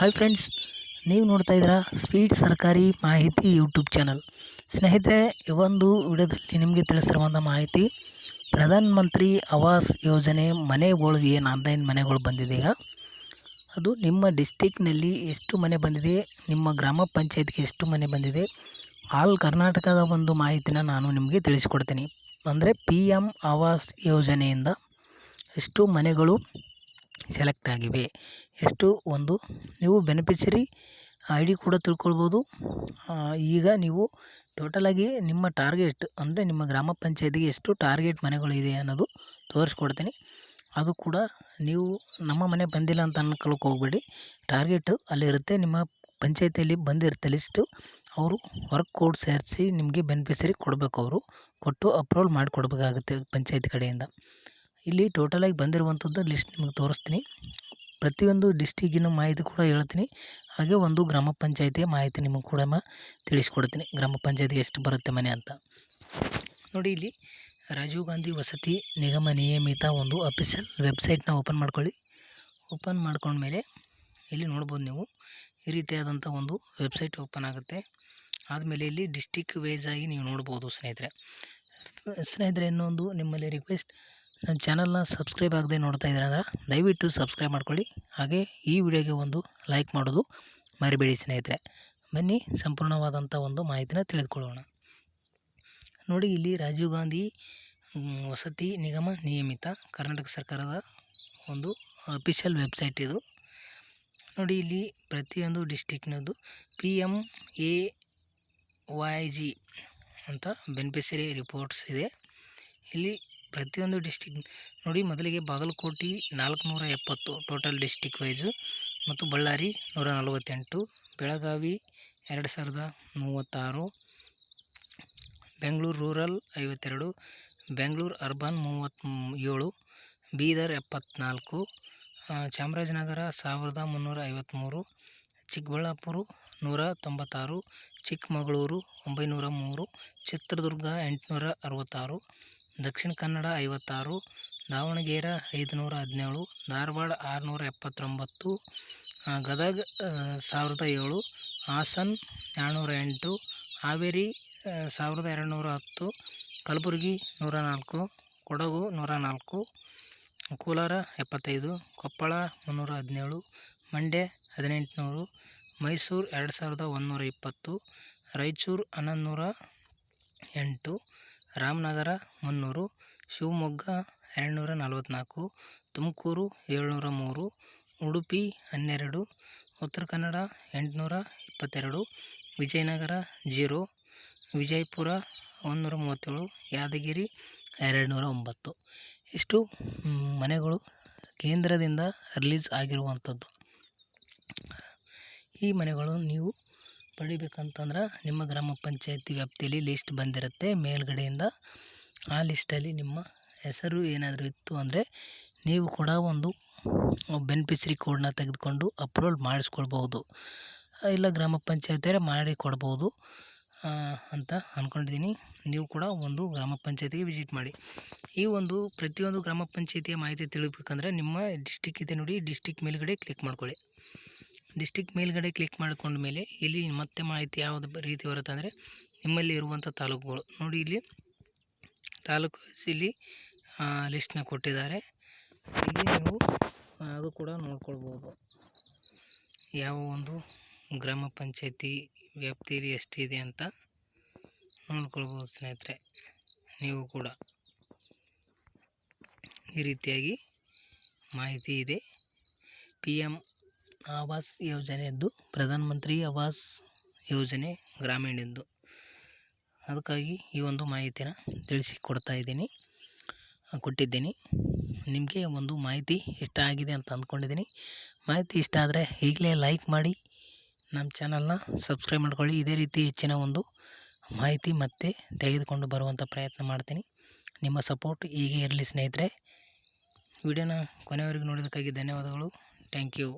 Hi friends ನೀವು ನೋಡ್ತಾ ಇದ್ದೀರಾ ಸ್ಪೀಡ್ ಸರ್ಕಾರಿ ಮಾಹಿತಿ ಯೂಟ್ಯೂಬ್ ಚಾನಲ್ ಸ್ನೇಹಿತರೆ ಈ ಒಂದು ವಿಡಿಯೋದಲ್ಲಿ ನಿಮಗೆ ತಿಳಿಸಿರುವಂಥ ಮಾಹಿತಿ, ಪ್ರಧಾನ ಮಂತ್ರಿ ಆವಾಸ್ ಯೋಜನೆ ಮನೆಗಳು ಏನು ಆನ್ಲೈನ್ ಮನೆಗಳು ಬಂದಿದೆ ಈಗ? ಅದು ನಿಮ್ಮ ಡಿಸ್ಟಿಕ್ನಲ್ಲಿ ಎಷ್ಟು ಮನೆ ಬಂದಿದೆ, ನಿಮ್ಮ ಗ್ರಾಮ ಪಂಚಾಯತ್ಗೆ ಎಷ್ಟು ಮನೆ ಬಂದಿದೆ, ಆಲ್ ಕರ್ನಾಟಕದ ಒಂದು ಮಾಹಿತಿನ ನಾನು ನಿಮಗೆ ತಿಳಿಸ್ಕೊಡ್ತೀನಿ. ಅಂದರೆ ಪಿ ಎಂ ಆವಾಸ್ ಯೋಜನೆಯಿಂದ ಎಷ್ಟು ಮನೆಗಳು ಸೆಲೆಕ್ಟ್ ಆಗಿವೆ. ಎಷ್ಟು? ಒಂದು. ನೀವು ಬೆನಿಫಿಷರಿ ಐ ಡಿ ಕೂಡ ತಿಳ್ಕೊಳ್ಬೋದು. ಈಗ ನೀವು ಟೋಟಲಾಗಿ ನಿಮ್ಮ ಟಾರ್ಗೆಟ್ ಅಂದರೆ ನಿಮ್ಮ ಗ್ರಾಮ ಪಂಚಾಯತಿಗೆ ಎಷ್ಟು ಟಾರ್ಗೆಟ್ ಮನೆಗಳಿದೆ ಅನ್ನೋದು ತೋರಿಸ್ಕೊಡ್ತೀನಿ. ಅದು ಕೂಡ ನೀವು ನಮ್ಮ ಮನೆ ಬಂದಿಲ್ಲ ಅಂತ ಅನ್ಕೊಳಕ್ಕೆ ಹೋಗಬೇಡಿ. ಟಾರ್ಗೆಟು ಅಲ್ಲಿರುತ್ತೆ ನಿಮ್ಮ ಪಂಚಾಯತಿಯಲ್ಲಿ ಬಂದಿರುತ್ತೆ ಲಿಸ್ಟು ಅವರು ವರ್ಕ್ ಕೋಡ್ ಸೇರಿಸಿ ನಿಮಗೆ ಬೆನಿಫಿಷರಿ ಕೊಡಬೇಕು ಅವರು. ಕೊಟ್ಟು ಅಪ್ರೂವಲ್ ಮಾಡಿಕೊಡ್ಬೇಕಾಗುತ್ತೆ ಪಂಚಾಯತ್ ಕಡೆಯಿಂದ. ಇಲ್ಲಿ ಟೋಟಲಾಗಿ ಬಂದಿರುವಂಥದ್ದು ಲಿಸ್ಟ್ ನಿಮಗೆ ತೋರಿಸ್ತೀನಿ. ಪ್ರತಿಯೊಂದು ಡಿಸ್ಟಿಕ್ಕಿನ ಮಾಹಿತಿ ಕೂಡ ಹೇಳ್ತೀನಿ. ಹಾಗೆ ಒಂದು ಗ್ರಾಮ ಪಂಚಾಯತಿಯ ಮಾಹಿತಿ ನಿಮಗೆ ಕೂಡ ತಿಳಿಸ್ಕೊಡ್ತೀನಿ. ಗ್ರಾಮ ಪಂಚಾಯತಿಗೆ ಎಷ್ಟು ಬರುತ್ತೆ ಮನೆ ಅಂತ. ನೋಡಿ ಇಲ್ಲಿ ರಾಜೀವ್ ಗಾಂಧಿ ವಸತಿ ನಿಗಮ ನಿಯಮಿತ ಒಂದು ಅಫಿಷಿಯಲ್ ವೆಬ್ಸೈಟ್ನ ಓಪನ್ ಮಾಡ್ಕೊಳ್ಳಿ. ಓಪನ್ ಮಾಡ್ಕೊಂಡ್ಮೇಲೆ ಇಲ್ಲಿ ನೋಡ್ಬೋದು ನೀವು. ಈ ರೀತಿಯಾದಂಥ ಒಂದು ವೆಬ್ಸೈಟ್ ಓಪನ್ ಆಗುತ್ತೆ. ಆದಮೇಲೆ ಇಲ್ಲಿ ಡಿಸ್ಟಿಕ್ ವೈಸ್ ಆಗಿ ನೀವು ನೋಡ್ಬೋದು ಸ್ನೇಹಿತರೆ. ಸ್ನೇಹಿತರೆ, ಇನ್ನೊಂದು ನಿಮ್ಮಲ್ಲಿ ರಿಕ್ವೆಸ್ಟ್ ನನ್ನ ಚಾನಲ್ನ ಸಬ್ಸ್ಕ್ರೈಬ್ ಆಗದೆ ನೋಡ್ತಾ ಇದ್ದೀರ ಅಂದ್ರೆ ದಯವಿಟ್ಟು ಸಬ್ಸ್ಕ್ರೈಬ್ ಮಾಡ್ಕೊಳ್ಳಿ. ಹಾಗೆ ಈ ವಿಡಿಯೋಗೆ ಒಂದು ಲೈಕ್ ಮಾಡೋದು ಮರಿಬೇಡಿ ಸ್ನೇಹಿತರೆ. ಬನ್ನಿ ಸಂಪೂರ್ಣವಾದಂಥ ಒಂದು ಮಾಹಿತಿನ ತಿಳಿದುಕೊಳ್ಳೋಣ. ನೋಡಿ, ಇಲ್ಲಿ ರಾಜೀವ್ ಗಾಂಧಿ ವಸತಿ ನಿಗಮ ನಿಯಮಿತ ಕರ್ನಾಟಕ ಸರ್ಕಾರದ ಒಂದು ಅಫಿಷಿಯಲ್ ವೆಬ್ಸೈಟ್ ಇದು. ನೋಡಿ, ಇಲ್ಲಿ ಪ್ರತಿಯೊಂದು ಡಿಸ್ಟಿಕ್ನದ್ದು P M A Y G ಅಂತ ಬೆನಿಫಿಷರಿ ರಿಪೋರ್ಟ್ಸ್ ಇದೆ. ಇಲ್ಲಿ ಪ್ರತಿಯೊಂದು ಡಿಸ್ಟಿಕ್ ನೋಡಿ ಮೊದಲಿಗೆ ಬಾಗಲಕೋಟೆ ನಾಲ್ಕುನೂರ ಎಪ್ಪತ್ತು ಟೋಟಲ್ ಡಿಸ್ಟಿಕ್ ವೈಸು ಮತ್ತು ಬಳ್ಳಾರಿ ನೂರ ನಲವತ್ತೆಂಟು ಬೆಳಗಾವಿ ಎರಡು ಸಾವಿರದ ಮೂವತ್ತಾರು ಬೆಂಗಳೂರು ರೂರಲ್ ಐವತ್ತೆರಡು ಬೆಂಗಳೂರು ಅರ್ಬನ್ ಮೂವತ್ತ್ ಏಳು ಬೀದರ್ ಎಪ್ಪತ್ನಾಲ್ಕು ಆ, ಚಾಮರಾಜನಗರ ಸಾವಿರದ ಮುನ್ನೂರ ಐವತ್ತ್ಮೂರು ಚಿಕ್ಕಬಳ್ಳಾಪುರ ನೂರ ತೊಂಬತ್ತಾರು ಚಿಕ್ಕಮಗಳೂರು ಒಂಬೈನೂರ ಮೂರು ಚಿತ್ರದುರ್ಗ ಎಂಟುನೂರ ಅರವತ್ತಾರು ದಕ್ಷಿಣ ಕನ್ನಡ ಐವತ್ತಾರು, ದಾವಣಗೆರೆ ಐದುನೂರ ಹದಿನೇಳು, ಧಾರವಾಡ ಆರುನೂರ ಎಪ್ಪತ್ತೊಂಬತ್ತು ಗದಗ ಸಾವಿರದ ಏಳು, ಹಾಸನ್ ಏಳ್ನೂರ ಎಂಟು, ಹಾವೇರಿ ಸಾವಿರದ ಸಾವಿರದ ಎರಡುನೂರ ಹತ್ತು, ಕಲಬುರಗಿ ನೂರ ನಾಲ್ಕು, ಕೊಡಗು ನೂರ ನಾಲ್ಕು, ಕೋಲಾರ ಎಪ್ಪತ್ತೈದು, ಕೊಪ್ಪಳ ಮುನ್ನೂರ ಹದಿನೇಳು, ಮಂಡ್ಯ ಹದಿನೆಂಟುನೂರು, ಮೈಸೂರು ಎರಡು ಸಾವಿರದ ಒಂದುನೂರ ಇಪ್ಪತ್ತು, ರಾಯಚೂರು ಹನ್ನೊಂದು ನೂರ ಎಂಟು ರಾಮನಗರ, ಮುನ್ನೂರು, ಶಿವಮೊಗ್ಗ, ಎರಡುನೂರ ನಲವತ್ತ್ನಾಲ್ಕು ತುಮಕೂರು, ಏಳ್ನೂರ ಮೂರು, ಉಡುಪಿ, ಹನ್ನೆರಡು, ಉತ್ತರ ಕನ್ನಡ, ಎಂಟುನೂರ ಇಪ್ಪತ್ತೆರಡು, ವಿಜಯನಗರ, ಜೀರೋ, ವಿಜಯಪುರ ಒಂದುನೂರ ಮೂವತ್ತೇಳು, ಯಾದಗಿರಿ ಎರಡು ನೂರ ಒಂಬತ್ತು. ಇಷ್ಟು ಮನೆಗಳು ಕೇಂದ್ರದಿಂದ ರಿಲೀಸ್ ಆಗಿರುವಂಥದ್ದು. ಈ ಮನೆಗಳು ನೀವು ಪಡಿಬೇಕಂತಂದ್ರೆ ನಿಮ್ಮ ಗ್ರಾಮ ಪಂಚಾಯಿತಿ ವ್ಯಾಪ್ತಿಯಲ್ಲಿ ಲಿಸ್ಟ್ ಬಂದಿರುತ್ತೆ. ಮೇಲ್ಗಡೆಯಿಂದ ಆ ಲಿಸ್ಟಲ್ಲಿ ನಿಮ್ಮ ಹೆಸರು ಏನಾದರೂ ಇತ್ತು ಅಂದರೆ ನೀವು ಕೂಡ ಒಂದು ಬೆನಿಫಿಷರಿ ಕೋಡನ್ನ ತೆಗೆದುಕೊಂಡು ಅಪ್ಲೋಡ್ ಮಾಡಿಸ್ಕೊಳ್ಬೋದು ಇಲ್ಲ ಗ್ರಾಮ ಪಂಚಾಯತಿಯರೇ ಮಾಡಿ ಕೊಡ್ಬೋದು ಅಂತ ಅಂದ್ಕೊಂಡಿದ್ದೀನಿ ನೀವು ಕೂಡ ಒಂದು ಗ್ರಾಮ ಪಂಚಾಯತಿಗೆ ವಿಸಿಟ್ ಮಾಡಿ. ಈ ಒಂದು ಪ್ರತಿಯೊಂದು ಗ್ರಾಮ ಪಂಚಾಯತಿಯ ಮಾಹಿತಿ ತಿಳಿಬೇಕಂದ್ರೆ ನಿಮ್ಮ ಡಿಸ್ಟಿಕ್ ಇದೆ ನೋಡಿ ಡಿಸ್ಟಿಕ್ ಮೇಲುಗಡೆ ಕ್ಲಿಕ್ ಮಾಡ್ಕೊಳ್ಳಿ. ಡಿಸ್ಟಿಕ್ ಮೇಲ್ಗಡೆ ಕ್ಲಿಕ್ ಮಾಡಿಕೊಂಡ ಮೇಲೆ ಇಲ್ಲಿ ಮತ್ತೆ ಮಾಹಿತಿ ಯಾವುದು ರೀತಿ ಬರುತ್ತೆ ಅಂದರೆ ನಿಮ್ಮಲ್ಲಿ ಇರುವಂಥ ತಾಲೂಕುಗಳು. ನೋಡಿ ಇಲ್ಲಿ ತಾಲೂಕು ಇಲ್ಲಿ ಲಿಸ್ಟ್ನ ಕೊಟ್ಟಿದ್ದಾರೆ. ಇಲ್ಲಿ ನೀವು ಅದು ಕೂಡ ನೋಡ್ಕೊಳ್ಬೋದು. ಯಾವ ಒಂದು ಗ್ರಾಮ ಪಂಚಾಯತಿ ವ್ಯಾಪ್ತಿಯಲ್ಲಿ ಎಷ್ಟಿದೆ ಅಂತ ನೋಡ್ಕೊಳ್ಬೋದು ಸ್ನೇಹಿತರೆ, ನೀವು ಕೂಡ. ಈ ರೀತಿಯಾಗಿ ಮಾಹಿತಿ ಇದೆ. ಪಿ ಎಂ ಆವಾಸ್ ಯೋಜನೆಯದ್ದು ಪ್ರಧಾನ ಮಂತ್ರಿ ಆವಾಸ್ ಯೋಜನೆ ಗ್ರಾಮೀಣದ್ದು. ಅದಕ್ಕಾಗಿ ಈ ಒಂದು ಮಾಹಿತಿನ ತಿಳಿಸಿ ಕೊಡ್ತಾ ಇದ್ದೀನಿ ಕೊಟ್ಟಿದ್ದೀನಿ. ನಿಮಗೆ ಒಂದು ಮಾಹಿತಿ ಇಷ್ಟ ಆಗಿದೆ ಅಂತ ಅಂದ್ಕೊಂಡಿದ್ದೀನಿ. ಮಾಹಿತಿ ಇಷ್ಟ ಆದರೆ ಈಗಲೇ ಲೈಕ್ ಮಾಡಿ, ನಮ್ಮ ಚಾನಲ್ನ ಸಬ್ಸ್ಕ್ರೈಬ್ ಮಾಡ್ಕೊಳ್ಳಿ. ಇದೇ ರೀತಿ ಹೆಚ್ಚಿನ ಒಂದು ಮಾಹಿತಿ ಮತ್ತೆ ತೆಗೆದುಕೊಂಡು ಬರುವಂಥ ಪ್ರಯತ್ನ ಮಾಡ್ತೀನಿ. ನಿಮ್ಮ ಸಪೋರ್ಟ್ ಹೀಗೆ ಇರಲಿ ಸ್ನೇಹಿತರೆ. ವಿಡಿಯೋನ ಕೊನೆವರೆಗೂ ನೋಡೋದಕ್ಕಾಗಿ ಧನ್ಯವಾದಗಳು. Thank you.